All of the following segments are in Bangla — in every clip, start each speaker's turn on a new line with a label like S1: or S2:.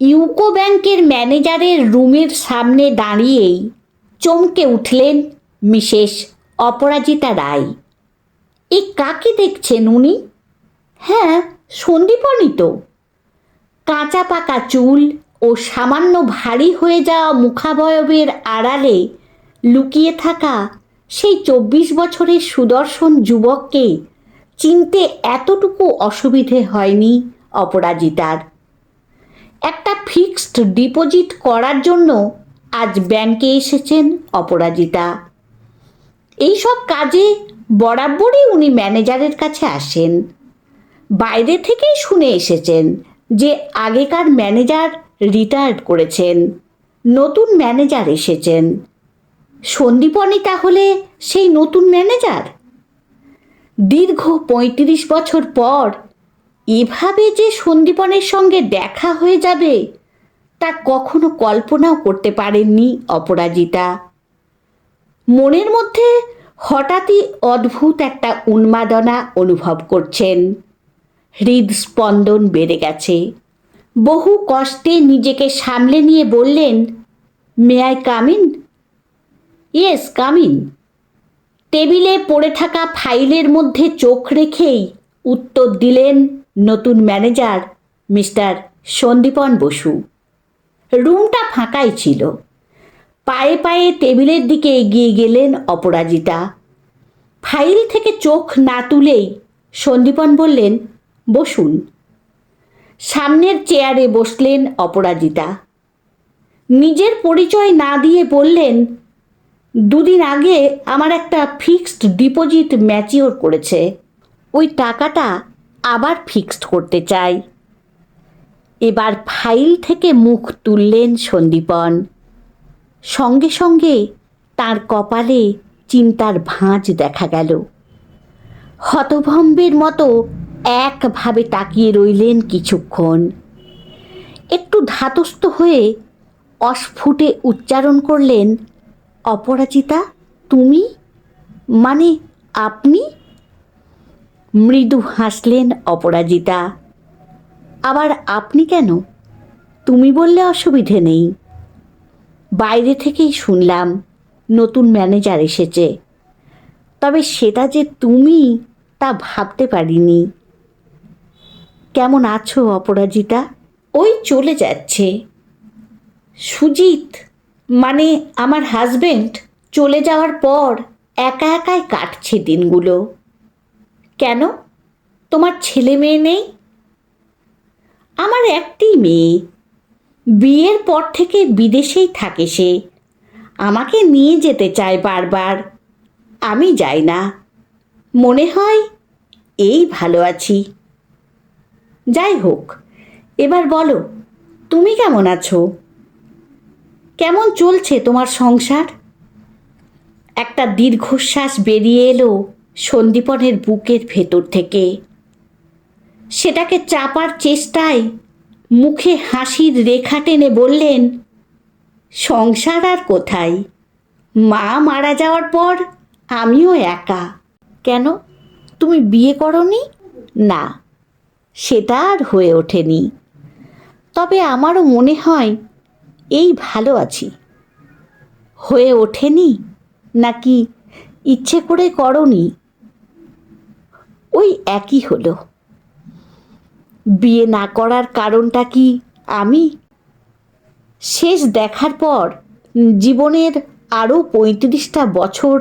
S1: ইউকো ব্যাংকের ম্যানেজারের রুমের সামনে দাঁড়িয়েই চমকে উঠলেন মিসেস অপরাজিতা রায়। এ কাকে দেখছেন উনি? হ্যাঁ সন্দীপনই তো। কাঁচা পাকা চুল ও সামান্য ভারী হয়ে যাওয়া মুখাবয়বের আড়ালে লুকিয়ে থাকা সেই চব্বিশ বছরের সুদর্শন যুবককে চিনতে এতটুকু অসুবিধে হয়নি অপরাজিতার। একটা ফিক্সড ডিপোজিট করার জন্য আজ ব্যাংকে এসেছেন অপরাজিতা। এইসব কাজে বরাবরই উনি ম্যানেজারের কাছে আসেন। বাইরে থেকেই শুনে এসেছেন যে আগেকার ম্যানেজার রিটায়ার্ড করেছেন, নতুন ম্যানেজার এসেছেন। সন্দীপনী তাহলে সেই নতুন ম্যানেজার? দীর্ঘ পঁয়ত্রিশ বছর পর এভাবে যে সন্দীপনের সঙ্গে দেখা হয়ে যাবে, তা কখনো কল্পনাও করতে পারেননি অপরাজিতা। মনের মধ্যে হঠাৎই অদ্ভুত একটা উন্মাদনা অনুভব করছেন। হৃদস্পন্দন বেড়ে গেছে। বহু কষ্টে নিজেকে সামলে নিয়ে বললেন, may I come in yes come in টেবিলে পড়ে থাকা ফাইলের মধ্যে চোখ রেখেই উত্তর দিলেন নতুন ম্যানেজার, মিস্টার সন্দীপন বসু। রুমটা ফাঁকাই ছিল। পায়ে পায়ে টেবিলের দিকে এগিয়ে গেলেন অপরাজিতা। ফাইল থেকে চোখ না তুলেই সন্দীপন বললেন, বসুন। সামনের চেয়ারে বসলেন অপরাজিতা। নিজের পরিচয় না দিয়ে বললেন, দুদিন আগে আমার একটা ফিক্সড ডিপোজিট ম্যাচিওর করেছে। ওই টাকাটা আবার ফিক্সড করতে চাই। এবার ফাইল থেকে মুখ তুললেন সন্দীপন। সঙ্গে সঙ্গে তার কপালে চিন্তার ভাঁজ দেখা গেল। হতভম্বের মতো একভাবে তাকিয়ে রইলেন কিছুক্ষণ। একটু ধাতস্থ হয়ে অস্ফুটে উচ্চারণ করলেন, অপরাজিতা, তুমি? মানে আপনি? মৃদু হাসলেন অপরাজিতা। আবার আপনি কেন? তুমি বললে অসুবিধে নেই। বাইরে থেকেই শুনলাম, নতুন ম্যানেজার এসেছে। তবে সেটা যে তুমি, তা ভাবতে পারিনি। কেমন আছো অপরাজিতা? ওই চলে যাচ্ছে। সুজিত মানে আমার হাজবেন্ড চলে যাওয়ার পর একা একাই কাটছে দিনগুলো। কেন? তোমার ছেলে মেয়ে নেই? আমার একটি মেয়ে। বিয়ের পর থেকে বিদেশেই থাকে সে। আমাকে নিয়ে যেতে চায় বারবার। আমি যাই না। মনে হয় এই ভালো আছি। যাই হোক, এবার বলো, তুমি কেমন আছো? কেমন চলছে তোমার সংসার? একটা দীর্ঘশ্বাস বেরিয়ে এলো। সন্দীপনের বুকের ভেতর থেকে। সেটাকে চাপার চেষ্টায় মুখে হাসির রেখা টেনে বললেন, সংসার আর কোথায়? মা মারা যাওয়ার পর আমিও একা। কেন? তুমি বিয়ে করনি? না, সেটা আর হয়ে ওঠেনি। তবে আমারও মনে হয় এই ভালো আছি। হয়ে ওঠেনি? নাকি ইচ্ছে করে করনি? একই হলো। বিয়ে না করার কারণটা কি আমি? শেষ দেখার পর জীবনের আরও পঁয়ত্রিশটা বছর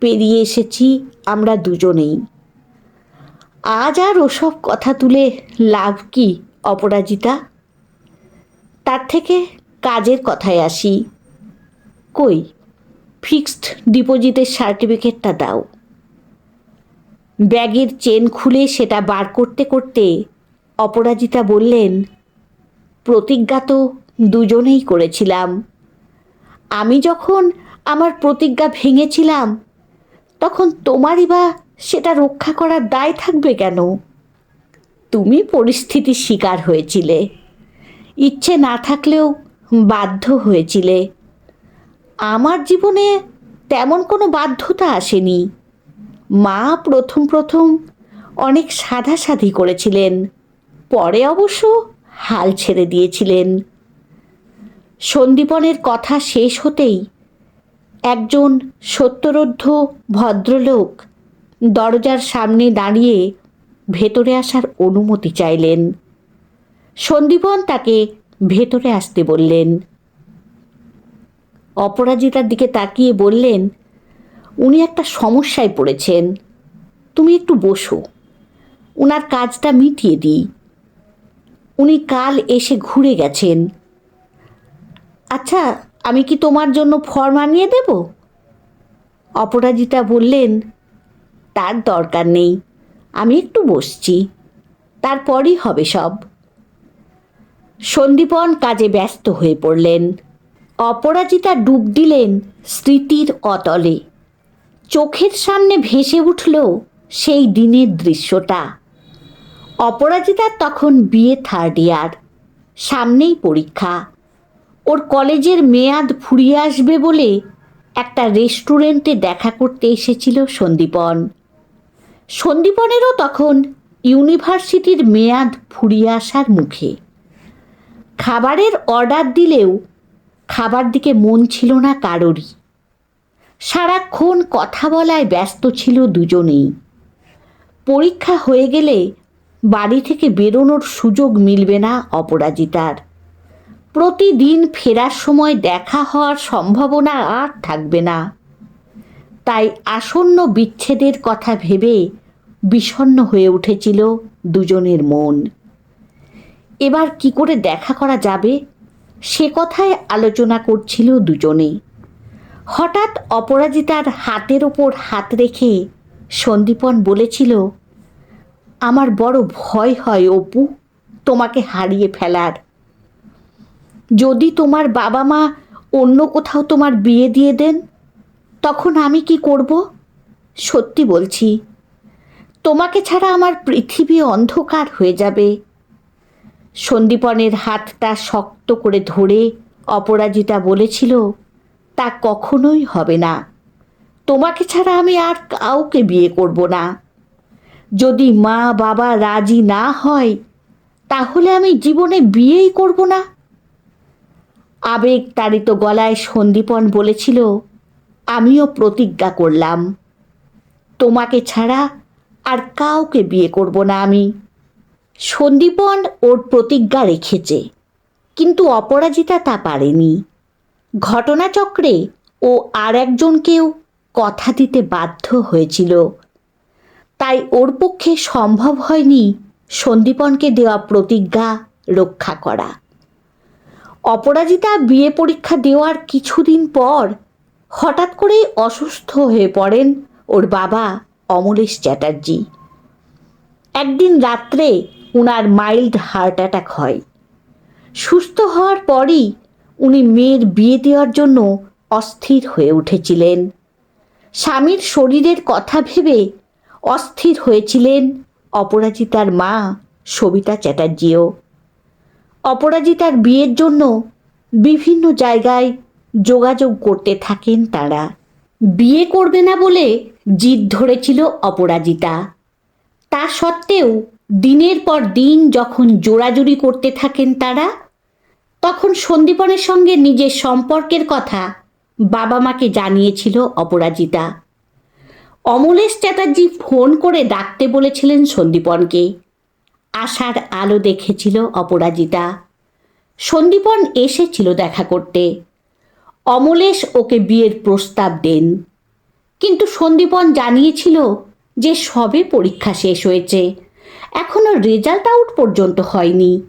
S1: পেরিয়ে এসেছি আমরা দুজনেই। আজ আর ওসব কথা তুলে লাভ কি, অপরাজিতা? তার থেকে কাজের কথায় আসি। কই? ফিক্সড ডিপোজিটের সার্টিফিকেটটা দাও। ব্যাগের চেন খুলে সেটা বার করতে করতে অপরাজিতা বললেন, প্রতিজ্ঞা তো দুজনেই করেছিলাম। আমি যখন আমার প্রতিজ্ঞা ভেঙেছিলাম, তখন তোমারই বা সেটা রক্ষা করার দায় থাকবে কেন? তুমি পরিস্থিতির শিকার হয়েছিলে। ইচ্ছে না থাকলেও বাধ্য হয়েছিলে। আমার জীবনে তেমন কোনো বাধ্যতা আসেনি। মা প্রথম প্রথম অনেক সাধাসাধি করেছিলেন। পরে অবশ্য হাল ছেড়ে দিয়েছিলেন। সন্দীপনের কথা শেষ হতেই একজন সত্যরোদ্ধ ভদ্রলোক দরজার সামনে দাঁড়িয়ে ভেতরে আসার অনুমতি চাইলেন। সন্দীপন তাকে ভেতরে আসতে বললেন। অপরাজিতার দিকে তাকিয়ে বললেন উনি একটা সমস্যায় পড়েছেন। তুমি একটু বসো। ওনার কাজটা মিটিয়ে দিই। উনি কাল এসে ঘুরে গেছেন। আচ্ছা আমি কি তোমার জন্য ফর্ম আনিয়ে দেব? অপরাজিতা বললেন, তার দরকার নেই, আমি একটু বসছি, তারপরই হবে সব। সন্দীপন কাজে ব্যস্ত হয়ে পড়লেন। অপরাজিতা ডুব দিলেন স্মৃতির অতলে। চোখের সামনে ভেসে উঠল সেই দিনের দৃশ্যটা। অপরাজিতার তখন বিয়ে থার্ড ইয়ার সামনেই পরীক্ষা। ওর কলেজের মেয়াদ ফুরিয়ে আসবে বলে একটা রেস্টুরেন্টে দেখা করতে এসেছিল সন্দীপন। সন্দীপনেরও তখন ইউনিভার্সিটির মেয়াদ ফুরিয়ে আসার মুখে। খাবারের অর্ডার দিলেও খাবার দিকে মন ছিল না কারোরই। সারাক্ষণ কথা বলায় ব্যস্ত ছিল দুজনেই। পরীক্ষা হয়ে গেলে বাড়ি থেকে বেরোনোর সুযোগ মিলবে না অপরাজিতার। প্রতিদিন ফেরার সময় দেখা হওয়ার সম্ভাবনা আর থাকবে না। তাই আসন্ন বিচ্ছেদের কথা ভেবে বিষণ্ণ হয়ে উঠেছিল দুজনের মন। এবার কি করে দেখা করা যাবে, সে কথায় আলোচনা করছিল দুজনে হঠাৎ অপরাজিতার হাতের ওপর হাত রেখে সন্দীপন বলেছিল, আমার বড় ভয় হয় অপু, তোমাকে হারিয়ে ফেলার। যদি তোমার বাবা মা অন্য কোথাও তোমার বিয়ে দিয়ে দেন, তখন আমি কি করব? সত্যি বলছি, তোমাকে ছাড়া আমার পৃথিবী অন্ধকার হয়ে যাবে। সন্দীপনের হাতটা শক্ত করে ধরে অপরাজিতা বলেছিল তা কখনোই হবে না। তোমাকে ছাড়া আমি আর কাউকে বিয়ে করব না। যদি মা বাবা রাজি না হয়, তাহলে আমি জীবনে বিয়েই করব না। আবেগ তাড়িত গলায় সন্দীপন বলেছিল, আমিও প্রতিজ্ঞা করলাম। তোমাকে ছাড়া আর কাউকে বিয়ে করব না আমি। সন্দীপন ওর প্রতিজ্ঞা রেখেছে, কিন্তু অপরাজিতা তা পারেনি। ঘটনাচক্রে ও আর একজনকেও কথা দিতে বাধ্য হয়েছিল। তাই ওর পক্ষে সম্ভব হয়নি সন্দীপনকে দেওয়া প্রতিজ্ঞা রক্ষা করা। অপরাজিতা বিয়ে পরীক্ষা দেওয়ার কিছুদিন পর হঠাৎ করেই অসুস্থ হয়ে পড়েন ওর বাবা অমলেশ চ্যাটার্জি। একদিন রাত্রে উনার মাইল্ড হার্ট অ্যাটাক হয়। সুস্থ হওয়ার পরই উনি মেয়ের বিয়ে দেওয়ার জন্য অস্থির হয়ে উঠেছিলেন। স্বামীর শরীরের কথা ভেবে অস্থির হয়েছিলেন অপরাজিতার মা সবিতা চ্যাটার্জিও। অপরাজিতার বিয়ের জন্য বিভিন্ন জায়গায় যোগাযোগ করতে থাকেন তারা। বিয়ে করবে না বলে জিদ ধরেছিল অপরাজিতা। তা সত্ত্বেও দিনের পর দিন যখন জোড়াজুড়ি করতে থাকেন তারা তখন সন্দীপনের সঙ্গে নিজের সম্পর্কের কথা বাবা মাকে জানিয়েছিল অপরাজিতা। অমলেশ চ্যাটার্জি ফোন করে ডাকতে বলেছিলেন সন্দীপনকে। আশার আলো দেখেছিল অপরাজিতা। সন্দীপন এসেছিল দেখা করতে। অমলেশ ওকে বিয়ের প্রস্তাব দেন। কিন্তু সন্দীপন জানিয়েছিল যে সবে পরীক্ষা শেষ হয়েছে। এখনও রেজাল্ট আউট পর্যন্ত হয়নি।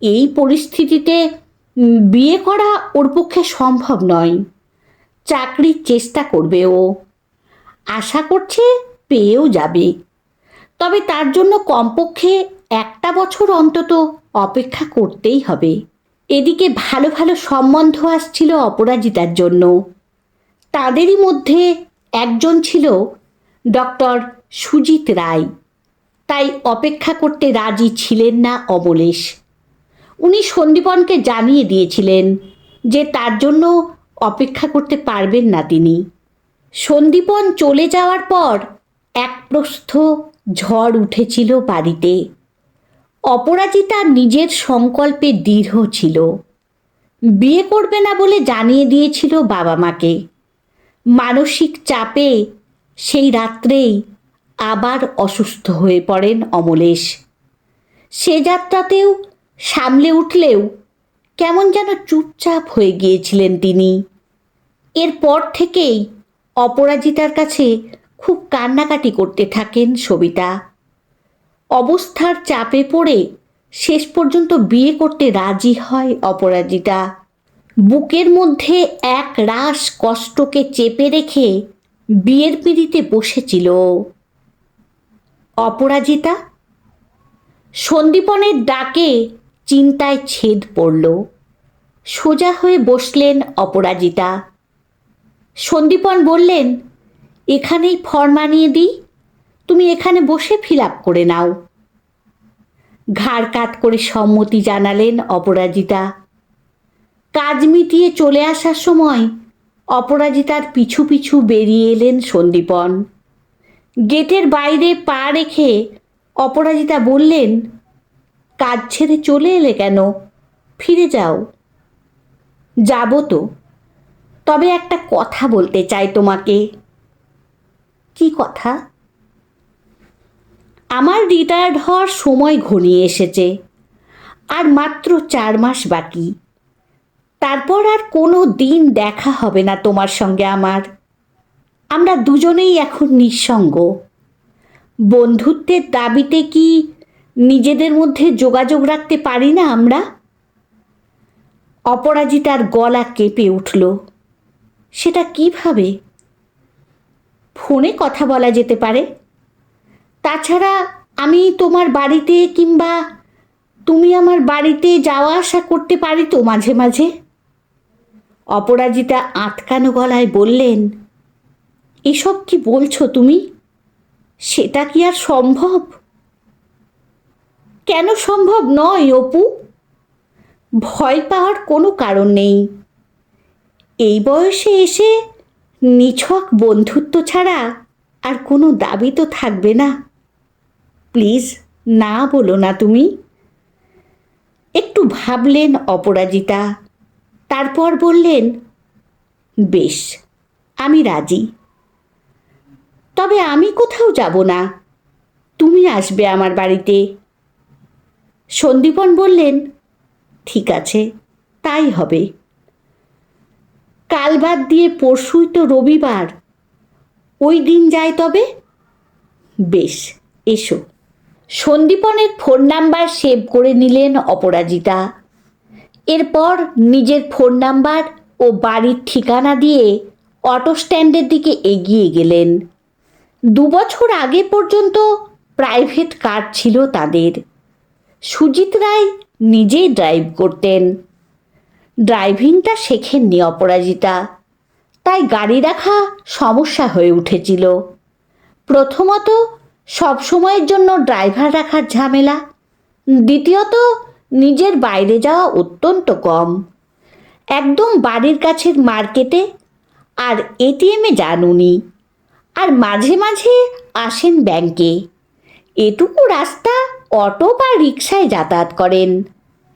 S1: এই পরিস্থিতিতে বিয়ে করা ওর পক্ষে সম্ভব নয়। চাকরির চেষ্টা করবে ও। আশা করছে পেয়েও যাবে। তবে তার জন্য কমপক্ষে একটা বছর অন্তত অপেক্ষা করতেই হবে। এদিকে ভালো ভালো সম্বন্ধ আসছিল অপরাজিতার জন্য। তাদেরই মধ্যে একজন ছিল ডক্টর সুজিত রায়। তাই অপেক্ষা করতে রাজি ছিলেন না অমলেশ। উনি সন্দীপনকে জানিয়ে দিয়েছিলেন যে তার জন্য অপেক্ষা করতে পারবেন না তিনি। সন্দীপন চলে যাওয়ার পর এক প্রস্থ ঝড় উঠেছিল বাড়িতে। অপরাজিতা নিজের সংকল্পে দৃঢ় ছিল। বিয়ে করবে না বলে জানিয়ে দিয়েছিল বাবা মাকে। মানসিক চাপে সেই রাত্রেই আবার অসুস্থ হয়ে পড়েন অমলেশ। সে যাত্রাতেও সামলে উঠলেও কেমন যেন চুপচাপ হয়ে গিয়েছিলেন তিনি। এরপর থেকেই অপরাজিতার কাছে খুব কান্নাকাটি করতে থাকেন সবিতা। অবস্থার চাপে পড়ে শেষ পর্যন্ত বিয়ে করতে রাজি হয় অপরাজিতা। বুকের মধ্যে এক রাস কষ্টকে চেপে রেখে বিয়ের পিঁড়িতে বসেছিল। অপরাজিতা, সন্দীপনের ডাকে চিন্তায় ছেদ পড়ল। সোজা হয়ে বসলেন অপরাজিতা। সন্দীপন বললেন, এখানেই ফর্ম আনিয়ে দিই। তুমি এখানে বসে ফিল আপ করে নাও। ঘাড় কাত করে সম্মতি জানালেন অপরাজিতা। কাজ মিটিয়ে চলে আসার সময় অপরাজিতার পিছু পিছু বেরিয়ে এলেন সন্দীপন। গেটের বাইরে পা রেখে অপরাজিতা বললেন কাজ ছেড়ে চলে এলে কেন? ফিরে যাও। যাব তো। তবে একটা কথা বলতে চাই তোমাকে। কি কথা? আমার রিটায়ার্ড হওয়ার সময় ঘনিয়ে এসেছে। আর মাত্র চার মাস বাকি। তারপর আর কোনো দিন দেখা হবে না তোমার সঙ্গে আমার। আমরা দুজনেই এখন নিঃসঙ্গ। বন্ধুত্বের দাবিতে কি নিজেদের মধ্যে যোগাযোগ রাখতে পারি না আমরা? অপরাজিতার গলা কেঁপে উঠল। সেটা কীভাবে? ফোনে কথা বলা যেতে পারে। তাছাড়া আমি তোমার বাড়িতে কিংবা তুমি আমার বাড়িতে যাওয়া আসা করতে পারি তো মাঝে মাঝে? অপরাজিতা আটকানো গলায় বললেন, এসব কি বলছো তুমি? সেটা কি আর সম্ভব? কেন সম্ভব নয়, অপু? ভয় পাওয়ার কোনো কারণ নেই। এই বয়সে এসে নিছক বন্ধুত্ব ছাড়া আর কোনো দাবি তো থাকবে না। প্লিজ না বলো না তুমি। একটু ভাবলেন অপরাজিতা। তারপর বললেন, বেশ, আমি রাজি। তবে আমি কোথাও যাব না। তুমি আসবে আমার বাড়িতে। সন্দীপন বললেন, ঠিক আছে, তাই হবে। কাল বাদ দিয়ে পরশুই তো রবিবার। ওই দিন যায় তবে? বেশ, এসো। সন্দীপনের ফোন নাম্বার সেভ করে নিলেন অপরাজিতা। এরপর নিজের ফোন নাম্বার ও বাড়ির ঠিকানা দিয়ে অটো স্ট্যান্ডের দিকে এগিয়ে গেলেন। দুবছর আগে পর্যন্ত প্রাইভেট কার ছিল তাদের। সুজিত রায় নিজেই ড্রাইভ করতেন। ড্রাইভিংটা শেখেননি অপরাজিতা। তাই গাড়ি রাখা সমস্যা হয়ে উঠেছিল। প্রথমত, সব সময়ের জন্য ড্রাইভার রাখার ঝামেলা। দ্বিতীয়ত, নিজের বাইরে যাওয়া অত্যন্ত কম। একদম বাড়ির কাছের মার্কেটে আর এটিএমে যান উনি আর মাঝে মাঝে আসেন ব্যাংকে এটুকু রাস্তা অটো বা রিক্সায় যাতায়াত করেন।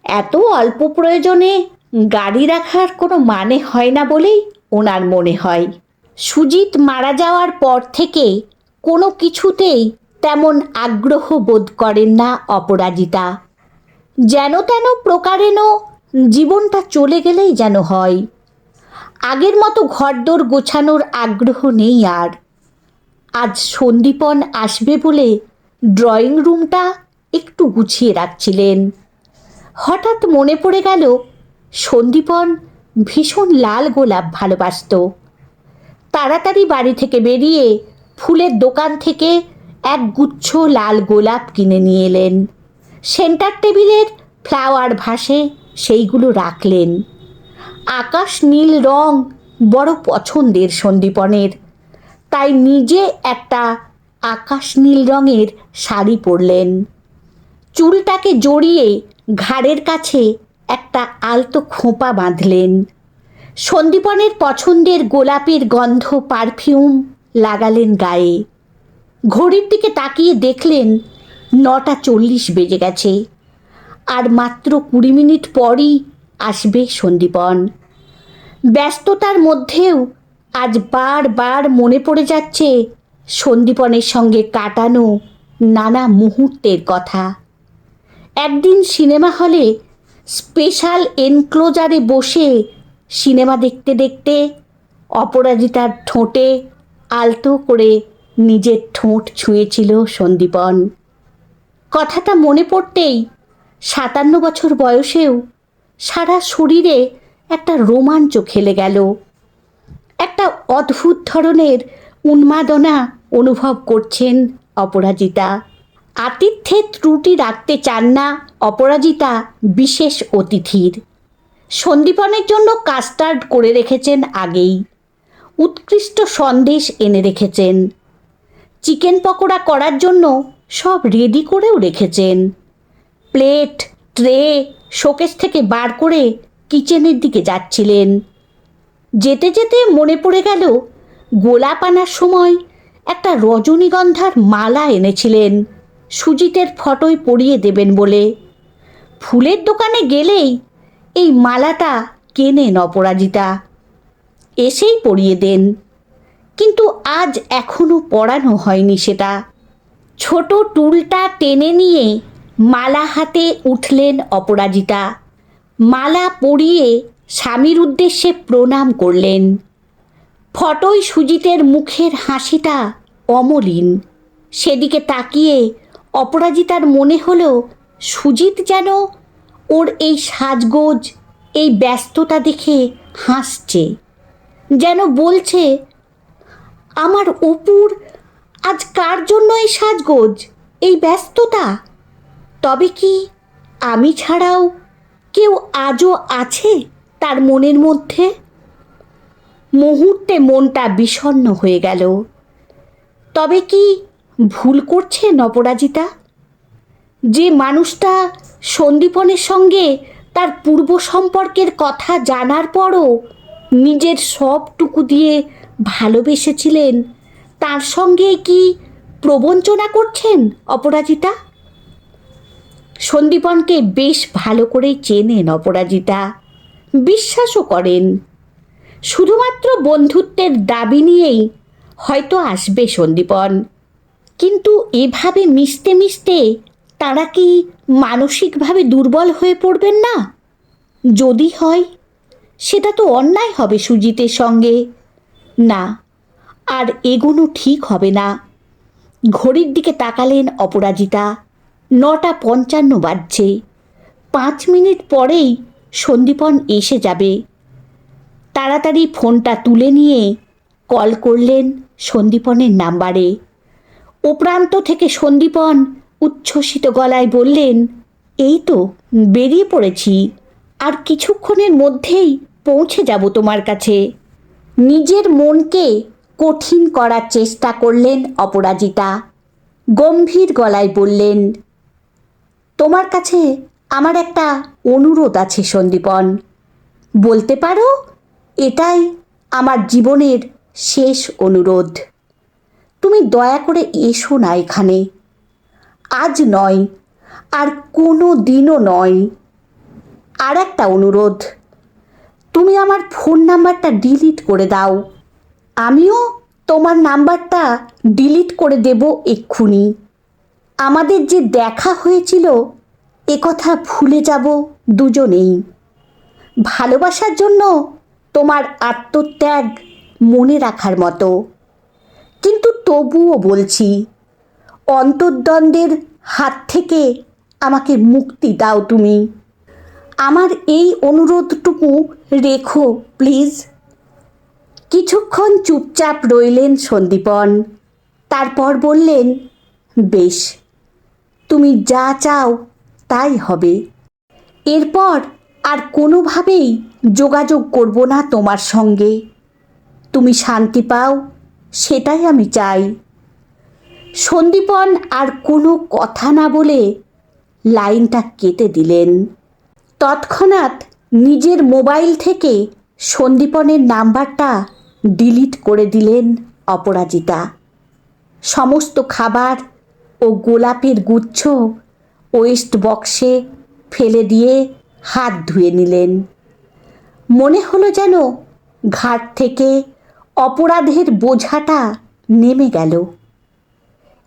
S1: এত অল্প প্রয়োজনে গাড়ি রাখার কোনো মানে হয় না বলেই ওনার মনে হয়। সুজিত মারা যাওয়ার পর থেকে কোনো কিছুতেই তেমন আগ্রহ বোধ করেন না অপরাজিতা। যেন তেন প্রকারেণ জীবনটা চলে গেলেই যেন হয়। আগের মতো ঘরদোর গোছানোর আগ্রহ নেই আর। আজ সন্দীপন আসবে বলে ড্রয়িং রুমটা একটু গুছিয়ে রাখছিলেন। হঠাৎ মনে পড়ে গেল, সন্দীপন ভীষণ লাল গোলাপ ভালোবাসত। তাড়াতাড়ি বাড়ি থেকে বেরিয়ে ফুলের দোকান থেকে এক গুচ্ছ লাল গোলাপ কিনে নিয়ে এলেন। সেন্টার টেবিলের ফ্লাওয়ার ভাসে সেইগুলো রাখলেন। আকাশ নীল রং বড় পছন্দের সন্দীপনের। তাই নিজে একটা আকাশ নীল রঙের শাড়ি পরলেন। চুলটাকে জড়িয়ে ঘাড়ের কাছে একটা আলতো খোঁপা বাঁধলেন। সন্দীপনের পছন্দের গোলাপের গন্ধ পারফিউম লাগালেন গায়ে। ঘড়ির দিকে তাকিয়ে দেখলেন, নটা চল্লিশ বেজে গেছে। আর মাত্র কুড়ি মিনিট পরই আসবে সন্দীপন। ব্যস্ততার মধ্যেও আজ বারবার মনে পড়ে যাচ্ছে সন্দীপনের সঙ্গে কাটানো নানা মুহূর্তের কথা। একদিন সিনেমা হলে স্পেশাল এনক্লোজারে বসে সিনেমা দেখতে দেখতে অপরাজিতার ঠোঁটে আলতো করে নিজের ঠোঁট ছুঁয়েছিল সন্দীপন। কথাটা মনে পড়তেই সাতান্ন বছর বয়সেও সারা শরীরে একটা রোমাঞ্চ খেলে গেল। একটা অদ্ভুত ধরনের উন্মাদনা অনুভব করছেন অপরাজিতা। আতিথ্যের ত্রুটি রাখতে চান না অপরাজিতা বিশেষ অতিথির। সন্দীপনের জন্য কাস্টার্ড করে রেখেছেন আগেই। উৎকৃষ্ট সন্দেশ এনে রেখেছেন। চিকেন পকোড়া করার জন্য সব রেডি করেও রেখেছেন। প্লেট, ট্রে, শোকেস থেকে বার করে কিচেনের দিকে যাচ্ছিলেন। যেতে যেতে মনে পড়ে গেল, গোলাপ আনার সময় একটা রজনীগন্ধার মালা এনেছিলেন। সুজিতের ফটোয় পরিয়ে দেবেন বলে। ফুলের দোকানে গেলেই এই মালাটা কেনেন অপরাজিতা। এসেই পরিয়ে দেন। কিন্তু আজ এখনও পড়ানো হয়নি সেটা। ছোট টুলটা টেনে নিয়ে মালা হাতে উঠলেন অপরাজিতা। মালা পরিয়ে স্বামীর উদ্দেশ্যে প্রণাম করলেন। ফটোই সুজিতের মুখের হাসিটা অমলিন। সেদিকে তাকিয়ে অপরাজিতার মনে হলো সুজিত যেন ওর এই সাজগোজ, এই ব্যস্ততা দেখে হাসছে। যেন বলছে, আমার অপুর আজ কার জন্য এই সাজগোজ, এই ব্যস্ততা? তবে কি আমি ছাড়াও কেউ আজও আছে তার মনের মধ্যে? মুহূর্তে মনটা বিষণ্ণ হয়ে গেল। তবে কি ভুল করছেন অপরাজিতা যে মানুষটা সন্দীপনের সঙ্গে তার পূর্ব সম্পর্কের কথা জানার পরও নিজের সবটুকু দিয়ে ভালোবেসেছিলেন, তার সঙ্গে কি প্রবঞ্চনা করছেন অপরাজিতা? সন্দীপনকে বেশ ভালো করেই চেনেন অপরাজিতা। বিশ্বাসও করেন। শুধুমাত্র বন্ধুত্বের দাবি নিয়েই হয়তো আসবে সন্দীপন। কিন্তু এভাবে মিশতে মিশতে তারা কি মানসিকভাবে দুর্বল হয়ে পড়বেন না? যদি হয়, সেটা তো অন্যায় হবে সুজিতের সঙ্গে। না, আর এগোনো ঠিক হবে না। ঘড়ির দিকে তাকালেন অপরাজিতা। নটা পঞ্চান্ন বাজছে। পাঁচ মিনিট পরেই সন্দীপন এসে যাবে। তাড়াতাড়ি ফোনটা তুলে নিয়ে কল করলেন সন্দীপনের নাম্বারে। ও প্রান্ত থেকে সন্দীপন উচ্ছ্বসিত গলায় বললেন, এই তো, বেরিয়ে পড়েছি। আর কিছুক্ষণের মধ্যেই পৌঁছে যাব তোমার কাছে। নিজের মনকে কঠিন করার চেষ্টা করলেন অপরাজিতা। গম্ভীর গলায় বললেন, তোমার কাছে আমার একটা অনুরোধ আছে সন্দীপন। বলতে পারো, এটাই আমার জীবনের শেষ অনুরোধ। তুমি দয়া করে এসো না এখানে। আজ নয়, আর কোনো দিনও নয়। আর একটা অনুরোধ, তুমি আমার ফোন নাম্বারটা ডিলিট করে দাও। আমিও তোমার নাম্বারটা ডিলিট করে দেব এক্ষুনি। আমাদের যে দেখা হয়েছিল, এ কথা ভুলে যাব দুজনেই। ভালোবাসার জন্য তোমার আত্মত্যাগ মনে রাখার মতো। কিন্তু তবুও বলছি, অন্তর্দ্বন্দ্বের হাত থেকে আমাকে মুক্তি দাও তুমি। আমার এই অনুরোধটুকু রেখো, প্লিজ। কিছুক্ষণ চুপচাপ রইলেন সন্দীপন। তারপর বললেন, বেশ, তুমি যা চাও তাই হবে। এরপর আর কোনোভাবেই যোগাযোগ করব না তোমার সঙ্গে। তুমি শান্তি পাও সেটাই আমি চাই। সন্দীপন আর কোনো কথা না বলে লাইনটা কেটে দিলেন। তৎক্ষণাৎ নিজের মোবাইল থেকে সন্দীপনের নাম্বারটা ডিলিট করে দিলেন অপরাজিতা। সমস্ত খাবার ও গোলাপের গুচ্ছ ওয়েস্ট বক্সে ফেলে দিয়ে হাত ধুয়ে নিলেন। মনে হলো যেন ঘাট থেকে অপরাধের বোঝাটা নেমে গেল।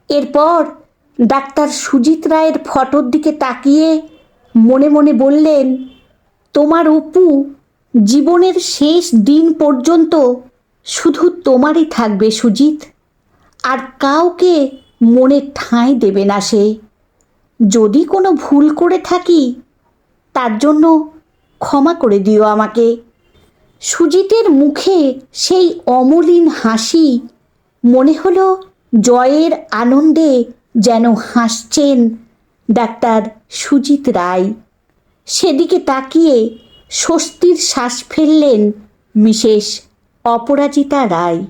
S1: এরপর ডাক্তার সুজিত রায়ের ফটোর দিকে তাকিয়ে মনে মনে বললেন, তোমার অপু জীবনের শেষ দিন পর্যন্ত শুধু তোমারই থাকবে সুজিত, আর কাউকে মনে ঠাঁই দেবে না সে। যদি কোনো ভুল করে থাকি, তার জন্য ক্ষমা করে দিও আমাকে। সুজিতের মুখে সেই অমলিন হাসি, মনে হলো জয়ের আনন্দে যেন হাসছেন ডাক্তার সুজিত রায়। সেদিকে তাকিয়ে স্বস্তির শ্বাস ফেললেন মিসেস অপরাজিতা রায়।